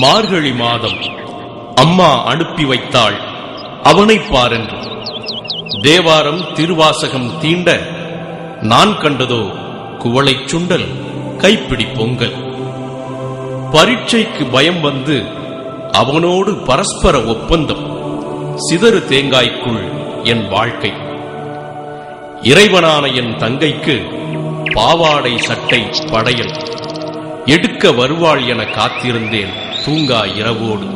மார்கழி மாதம் அம்மா அனுப்பி வைத்தாள். அவனை பாருங்கள் தேவாரம் திருவாசகம் தீண்ட நான் கண்டதோ குவளைச் சுண்டல் கைப்பிடி பொங்கல். பரீட்சைக்கு பயம் வந்து அவனோடு பரஸ்பர ஒப்பந்தம் சிதறு தேங்காய்க்குள் என் வாழ்க்கை. இறைவனான என் தங்கைக்கு பாவாடை சட்டை படையல் எடுக்க வருவாள் என காத்திருந்தேன். தூங்கா இரவோடு.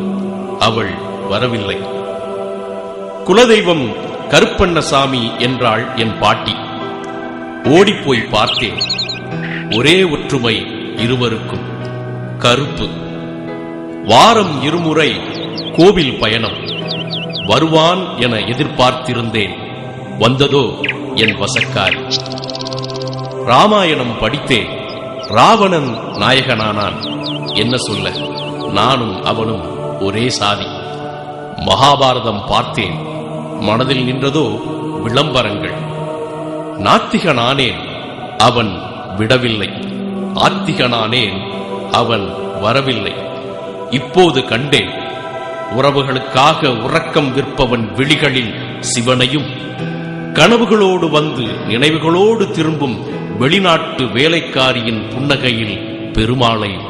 அவள் வரவில்லை. குலதெய்வம் கருப்பண்ணசாமி என்றாள் என் பாட்டி. ஓடிப்போய் பார்த்தேன். ஒரே ஒற்றுமை இருவருக்கும். கருப்பு. வாரம் இருமுறை கோவில் பயணம். வருவான் என எதிர்பார்த்திருந்தேன். வந்ததோ என் வசக்காரி. ராமாயணம் படித்தேன். ராவணன் நாயகனானான். என்ன சொல்ல? நானும் அவனும் ஒரே சாதி. மகாபாரதம் பார்த்தேன். மனதில் நின்றதோ விளம்பரங்கள். நாத்திகனானேன் அவன் விடவில்லை. ஆத்திகனானேன் அவன் வரவில்லை. இப்போது கண்டேன் உறவுகளுக்காக உறக்கம் விற்பவன் விழிகளில் சிவனையும் கனவுகளோடு வந்து நினைவுகளோடு திரும்பும் வெளிநாட்டு வேலைக்காரியின் புன்னகையில் பெருமாளை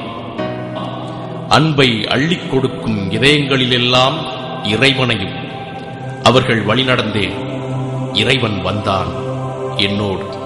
அன்பை அள்ளிக் கொடுக்கும் இதயங்களிலெல்லாம் இறைவனையும். அவர்கள் வழிநடந்தேன் இறைவன் வந்தான் என்னோடு.